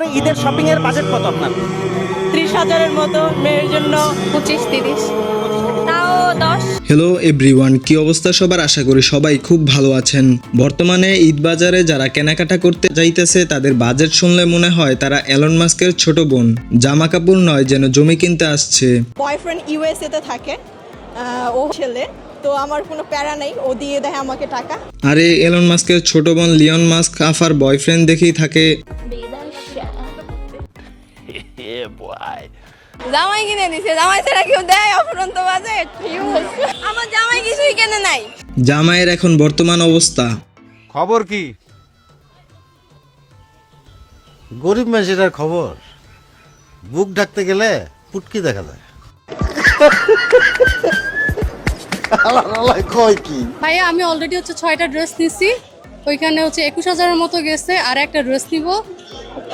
আর ঈদের শপিং এর বাজেট কত আপনার? ত্রিশ হাজারের মতো মেয়ের জন্য পঁচিশ তিরিশ। হ্যালো এভরিওয়ান কি অবস্থা সবার? আশা করি সবাই খুব ভালো আছেন। বর্তমানে ঈদ বাজারে যারা কেনাকাটা করতে যাইতেছে তাদের বাজেট শুনলে মনে হয় তারা এলন মাস্কের ছোট বোন। জামা কাপড় নয় যেন জমি কিনতে আসছে। বয়ফ্রেন্ড ইউএসএ তে থাকে ও ছেলে তো আমার কোনো প্যারা নেই ও দিয়ে দেয় আমাকে টাকা। আরে এলন মাস্কের ছোট বোন লিওন মাস্ক আফার বয়ফ্রেন্ড দেখেই থাকে। জামাই কিনে দিছে জামাই ছাড়া কেউ দেয় অফুরন্ত বাজেট। আমার জামাই কিছুই কেনে নাই। জামাইয়ের এখন বর্তমান অবস্থা। খবর কি? গরিব মানুষের খবর। বুক ডাকতে গেলে পুটকি দেখা যায়। আল্লাহ আল্লাহ কয় কি? ভাইয়া আমি অলরেডি হচ্ছে ছয়টা ড্রেস নিছি। ওইখানে হচ্ছে একুশ হাজারের মতো গেছে আর একটা ড্রেস নিব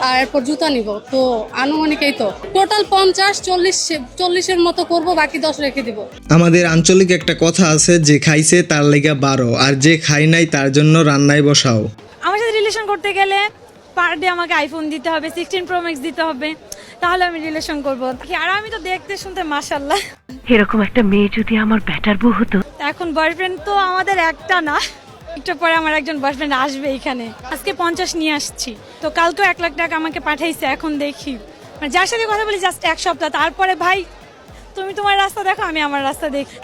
আর এরপর জুতা নিব। তো আনুমানিক এই তো। টোটাল পঞ্চাশ চল্লিশ চল্লিশের মতো করব বাকি দশ রেখে দিব। আমাদের আঞ্চলিক একটা কথা আছে যে খাইছে তার লেগা বারো আর যে খাই নাই তার জন্য রান্নায় বসাও। আমার সাথে রিলেশন করতে গেলে পার ডে আমাকে আইফোন দিতে হবে সিক্সটিন প্রো ম্যাক্স দিতে হবে তাহলে আমি রিলেশন করব। আর আমি তো দেখতে শুনতে মাসাল্লাহ এরকম একটা মেয়ে যদি আমার ব্যাটার বউ হতো। এখন বয়ফ্রেন্ড তো আমাদের একটা না। একটু পরে আমার একজন বয়ফ্রেন্ড আসবে এখানে। আজকে পঞ্চাশ নিয়ে আসছি। তো কালকেও এক লাখ টাকা আমাকে পাঠাইছে এখন দেখি। মানে যার সাথে কথা বলি জাস্ট এক সপ্তাহ তারপরে ভাই তুমি তোমার রাস্তা দেখো আমি আমার রাস্তা দেখি।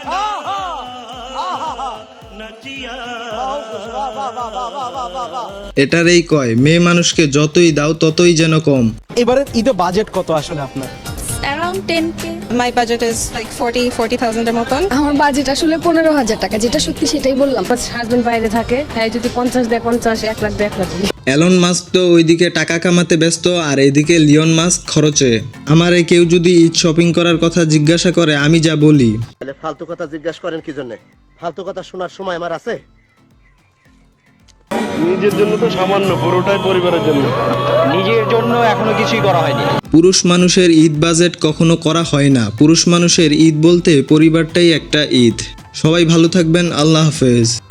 এটারই কয় মেয়ে মানুষকে যতই দাও ততই যেন কম। এবারে ঈদে বাজেট কত আসলে আপনার? Around ten K my budget is like forty forty থাউজেন্ডের মতন। আমার বাজেট আসলে পনেরো হাজার টাকা যেটা সত্যি সেটাই বললাম। হাজবেন্ড বাইরে থাকে হ্যাঁ যদি পঞ্চাশ দেয় পঞ্চাশ এক লাখ দেয় এক লাখ। অ্যালন মাস্ক তো ওইদিকে টাকা কামাতে ব্যস্ত আর এদিকে লিওন মাস্ক খরচে। আমারে কেউ যদি ঈদ শপিং করার কথা জিজ্ঞাসা করে আমি যা বলি। তাহলে ফালতু কথা জিজ্ঞাসা করেন কি জন্য? ফালতু কথা শোনার সময় আমার আছে? নিজের জন্য তো সামান্য পুরোটাই পরিবারের জন্য। নিজের জন্য এখনও কিছুই করা হয়নি। পুরুষ মানুষের ঈদ বাজেট কখনো করা হয় না। পুরুষ মানুষের ঈদ বলতে পরিবারটাই একটা ঈদ। সবাই ভালো থাকবেন আল্লাহ হাফেজ।